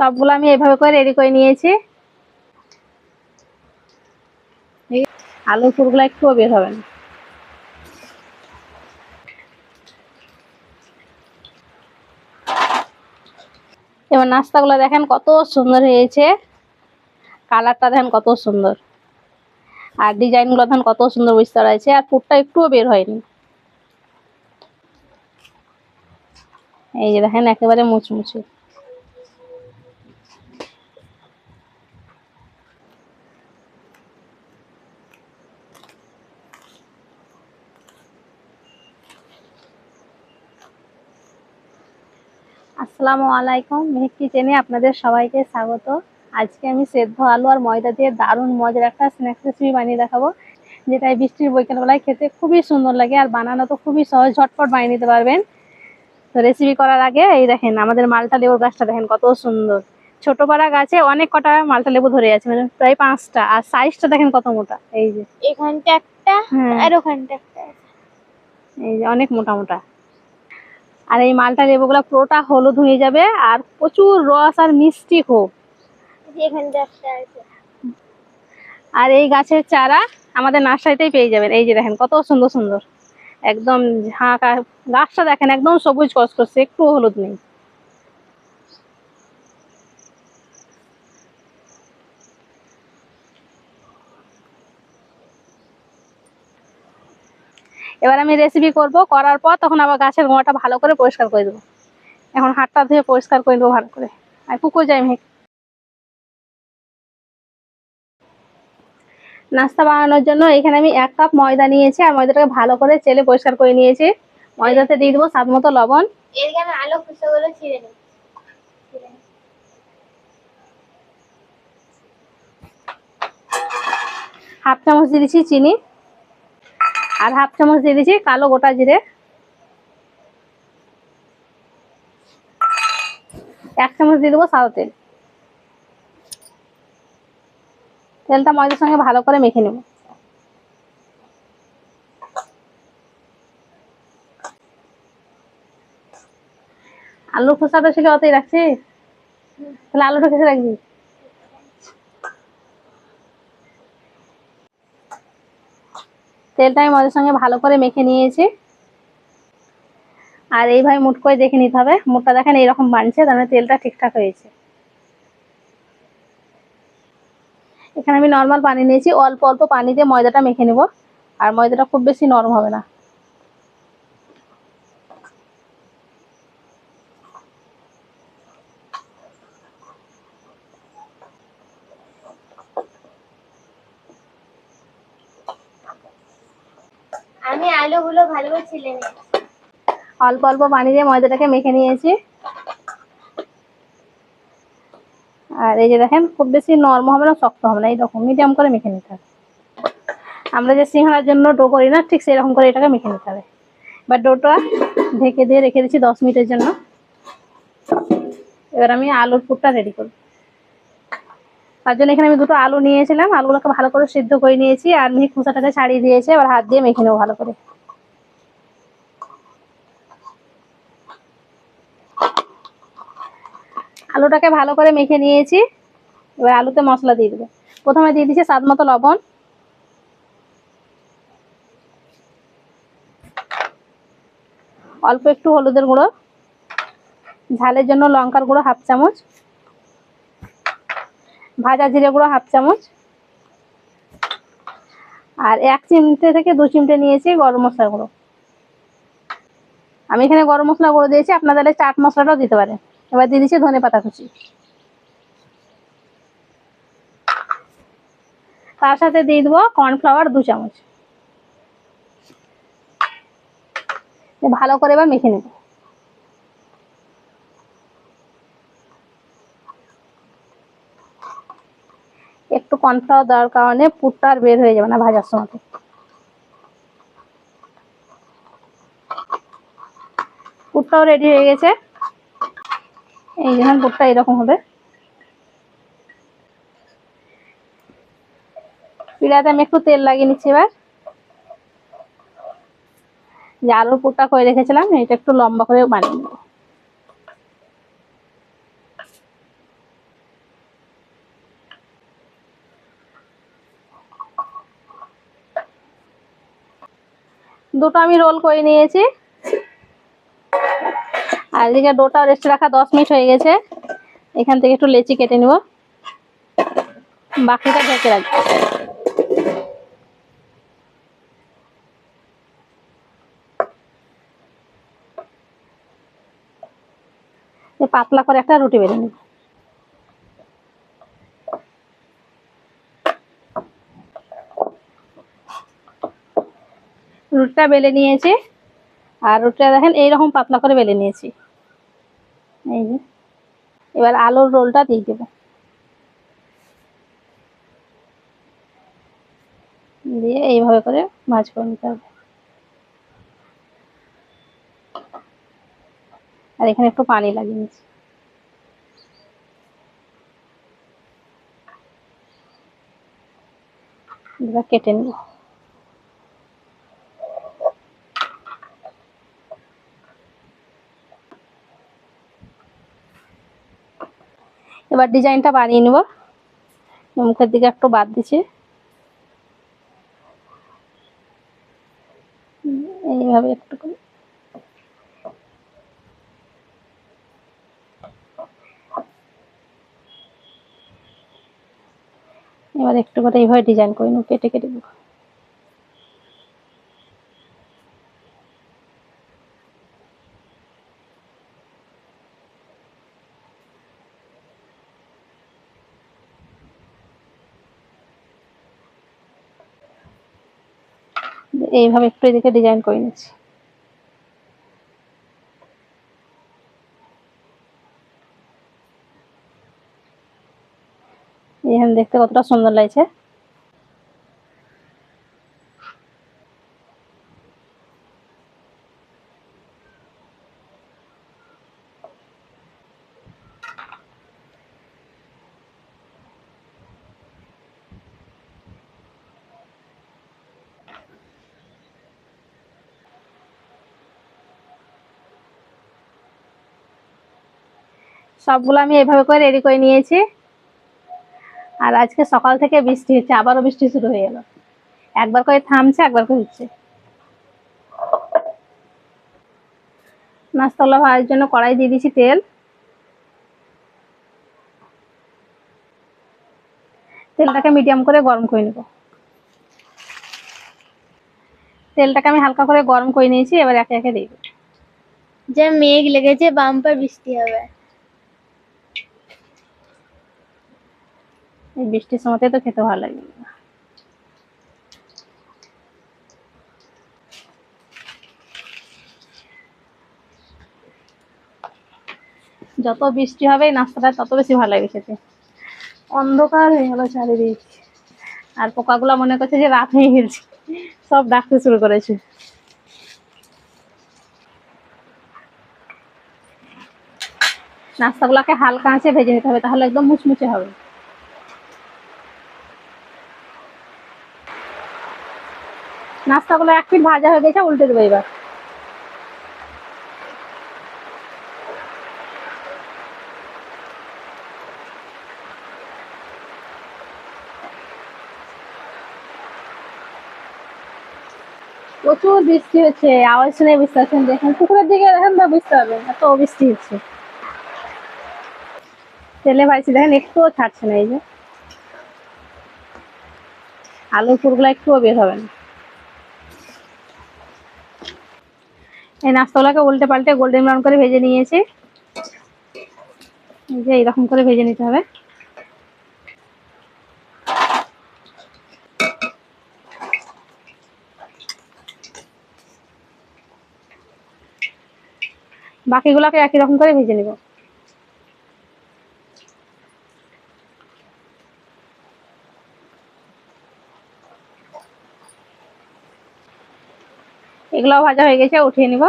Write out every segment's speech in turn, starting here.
সবগুলো আমি এভাবে করে রেডি করে নিয়েছি। আলুর পুরগুলো একটুও বের হবে না। এবার নাস্তাগুলো দেখেন কত সুন্দর হয়েছে। কালারটা দেখেন কত সুন্দর। আর ডিজাইনগুলো দেখেন কত সুন্দর বুঝতে রয়েছে আর পুরটা একটুও বের হয়নি। এই যে দেখেন একেবারে মুচমুচে। আসসালামু আলাইকুম মেহেক কিচেনে আপনাদের সবাইকে স্বাগত। আজকে আমি সেদ্ধ আলু আর ময়দা দিয়ে দারুণ মজার একটা স্ন্যাক্স রেসিপি বানিয়ে দেখাবো যেটা এই বৃষ্টির বৈকালবেলায় খেতে খুবই সুন্দর লাগে আর বানানো তো খুবই সহজ ঝটপট বানিয়ে নিতে পারবেন। তো রেসিপি করার আগে এই দেখেন আমাদের মালটা লেবুর গাছটা দেখেন কত সুন্দর। ছোট পাড়া গাছে অনেক কটা মালটা লেবু ধরে আছে মানে প্রায় পাঁচটা আর সাইজটা দেখেন কত মোটা এই যে। এখানটা একটা হ্যাঁ। আর ওখানটা একটা এই যে অনেক মোটা মোটা। আর এই মালটা লেবুগুলো পুরোটা হলুদ হয়ে যাবে আর প্রচুর রস আর মিষ্টি খুব। আর এই গাছের চারা আমাদের নার্সারিতেই পেয়ে যাবেন। এই যে দেখেন কত সুন্দর সুন্দর। একদম ঝাঁকা গাছটা দেখেন একদম সবুজ কস করছে একটু হলুদ নেই। এবার আমি রেসিপি করব করার পর তখন আবার গাছের গোড়াটা ভালো করে পরিষ্কার করে দেবো। এখন হাতটা ধুয়ে পরিষ্কার করে দেবো ভালো করে। আর পুকুর যাই মেঘ। নাস্তা বানানোর জন্য এখানে আমি এক কাপ ময়দা নিয়েছি আর ময়দাটাকে ভালো করে চেলে পরিষ্কার করে নিয়েছি। ময়দাতে দিয়ে দেবো স্বাদ মতো লবণ। আলু খুসাগুলো ছিঁড়ে নিই হাফ চামচ দিয়ে দিচ্ছি চিনি। আর হাফ চামচ দিয়ে দিচ্ছি কালো গোটা জিরে। এক চামচ দিয়ে দেবো সাদা তেল। তেলটা ময়দার সঙ্গে ভালো করে মেখে নেব। আলুর খোসাটা ছিল অতই রাখছি? তাহলে আলুটা কেসে রাখবি? তেলটা আমি মজার সঙ্গে ভালো করে মেখে নিয়েছি। আর এইভাবে মুট করে দেখে নিতে হবে। মুটটা দেখেন এইরকম বানছে, তার মানে তেলটা ঠিকঠাক হয়েছে। এখানে আমি নর্মাল পানি নিয়েছি। অল্প অল্প পানি দিয়ে ময়দাটা মেখে নেব। আর ময়দাটা খুব বেশি নরম হবে না। আমি আলুগুলো ভালো করে ছিলে অল্প অল্প পানি দিয়ে ময়দাটাকে মেখে নিয়েছি। আর এই যে দেখেন, খুব বেশি নরম হবে না, শক্ত হবে না, এইরকম, মিডিয়াম করে মেখে নিতে হবে। আমরা যে সিঙ্গাড়ার জন্য ডো করি না, ঠিক সেরকম করে এটাকে মেখে নিতে হবে। এবার ডোটা ঢেকে দিয়ে রেখে দিচ্ছি দশ মিনিটের জন্য। এবার আমি আলুর পুরটা রেডি করব। তার জন্য এখানে আমি দুটো আলু নিয়েছিলাম। আলুগুলোকে ভালো করে সিদ্ধ করে নিয়েছি আর মিহি খোসাটাকে ছাড়িয়ে দিয়েছি। এবার হাত দিয়ে মেখে নেব ভালো করে। আলুটাকে ভালো করে মেখে নিয়েছি। এবার আলুতে মশলা দিয়ে দেবো। প্রথমে দিয়ে দিচ্ছি স্বাদ মতো লবণ। অল্প একটু হলুদের গুঁড়ো। ঝালের জন্য লঙ্কার গুঁড়ো হাফ চামচ। ভাজা জিরে গুঁড়ো হাফ চামচ। আর এক চিমটে থেকে দু চিমটে নিয়েছি গরম মশলা গুঁড়ো। আমি এখানে গরম মশলা গুঁড়ো দিয়েছি আপনাদের চাট মশলাটাও দিতে পারেন। এবার দিয়ে দিচ্ছি ধনে পাতা কুচি। তার সাথে দিয়ে দেবো কর্নফ্লাওয়ার দু চামচ। ভালো করে এবার মেখে নেব। একটু কর্নফ্লাওয়ার দেওয়ার কারণে পুরটা আর বের হয়ে যাবে না ভাজার সময়। পুরটাও রেডি হয়ে গেছে। এই যখন পুরটা এরকম হবে। পিড়াতে আমি একটু তেল লাগিয়ে নিচ্ছি এবার। যে আলুর পুরটা করে রেখেছিলাম, এটা একটু লম্বা করে বানিয়ে নেব। দুটো আমি রোল করে নিয়েছি। আর এদিকে ডোটা রেস্টে রাখা দশ মিনিট হয়ে গেছে। এখান থেকে একটু লেচি কেটে নিব। বাকিটা ঢেকে রাখব। পাতলা করে একটা রুটি বেলে নিব। রুটিটা বেলে নিয়েছি। আর রুটটা দেখেন, এইরকম পাতলা করে বেলে নিয়েছি। এই যে, এবার আলুর রোলটা দিয়ে দেবো। দিয়ে এইভাবে করে ভাজ করে নিতে হবে। আর এখানে একটু পানি লাগিয়ে নিচ্ছি। কেটে নেব। এবার ডিজাইনটা বানিয়ে নেব। মুখের দিকে একটু বাদ দিচ্ছি। এইভাবে একটু করে। এবার একটু করে এইভাবে ডিজাইন করে নেব, কেটে কেটে দেবো। এইভাবে একটু এদিকে ডিজাইন করে নিচ্ছি। এখানে দেখতে কতটা সুন্দর লাগছে। সবগুলো আমি এভাবে করে রেডি করে নিয়েছি। আর আজকে সকাল থেকে বৃষ্টি হচ্ছে, আবারও বৃষ্টি শুরু হয়ে গেল। একবার করে থামছে, একবার করে হচ্ছে নাস্তাগুলো ভাজার জন্য কড়াই দিয়ে দিয়েছি তেল। তেলটাকে মিডিয়াম করে গরম করে নেব। তেলটাকে আমি হালকা করে গরম করে নিয়েছি, এবার একে একে দিয়ে দেবো। যে মেঘ লেগেছে, বাম্পার বৃষ্টি হবে। এই বৃষ্টির সময়তে তো খেতে ভালো লাগে যত বৃষ্টি হবে নাস্তাটা তত বেশি ভালো লাগে খেতে। অন্ধকার হয়ে গেল চারিদিক। আর পোকাগুলো মনে করছে যে রাত হয়ে গেছে। সব ডাকতে শুরু করেছে। নাস্তাগুলোকে হালকা আঁচে ভেজে নিতে হবে, তাহলে একদম মুচমুচে হবে। নাস্তাগুলো এক পিঠ ভাজা হয়ে গেছে, উল্টে দেবো এবার। প্রচুর বৃষ্টি হচ্ছে, আওয়াজ শুনে বুঝতে পারছেন দেখেন, পুকুরের দিকে দেখেন তো বুঝতে পারবেন এত বৃষ্টি হচ্ছে। তেলে ভাজছি, দেখেন একটুও ছাড়ছে না এই যে। আলুর পুরগুলো একটুও বের হবে না। এই নাস্তাগুলোকে উল্টে পাল্টে গোল্ডেন ব্রাউন করে ভেজে নিয়েছি। এই যে এইরকম করে ভেজে নিতে হবে। বাকিগুলোকে একই রকম করে ভেজে নিব। এগুলো ভাজা হয়ে গেছে, উঠিয়ে নিব।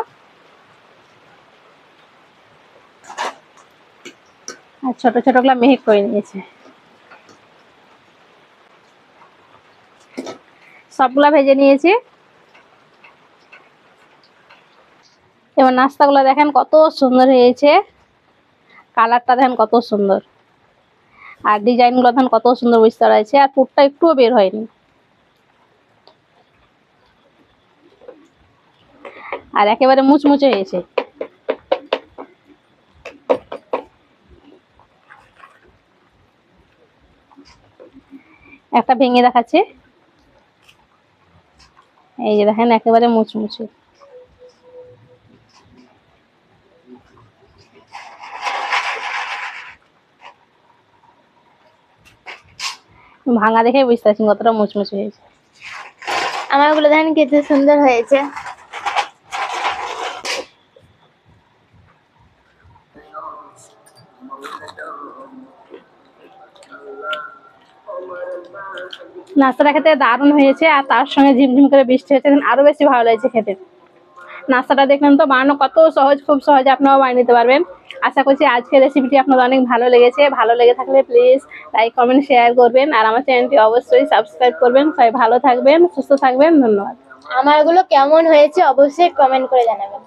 আর ছোট ছোটগুলা মেহেক করে নিয়েছে। সবগুলা ভেজে নিয়েছি। এবার নাস্তাগুলো দেখেন কত সুন্দর হয়েছে। কালারটা দেখেন কত সুন্দর। আর ডিজাইনগুলো দেখেন কত সুন্দর বুঝতে রয়েছে আর পুরটা একটুও বের হয়নি। আর একেবারে মুচমুচে হয়েছে। একটা ভেঙে দেখাচ্ছে। এই যে দেখেন, একেবারে মুচমুচে। ভাঙা দেখে বুঝতে পারছি কতটা মুচমুচে হয়েছে। আমারগুলো দেখেন খেতে সুন্দর হয়েছে। নাস্তাটা খেতে দারুণ হয়েছে আর তার সঙ্গে ঝিমঝিম করে বৃষ্টি হচ্ছে তখন আরও বেশি ভালো লাগছে খেতে। নাস্তাটা দেখলেন তো বানানো কত সহজ, খুব সহজে আপনারাও বানিয়ে নিতে পারবেন। আশা করছি আজকের রেসিপিটি আপনাদের অনেক ভালো লেগেছে। ভালো লেগে থাকলে প্লিজ লাইক কমেন্ট শেয়ার করবেন। আর আমার চ্যানেলটি অবশ্যই সাবস্ক্রাইব করবেন। সবাই ভালো থাকবেন, সুস্থ থাকবেন, ধন্যবাদ। আমার আমারগুলো কেমন হয়েছে অবশ্যই কমেন্ট করে জানাবেন।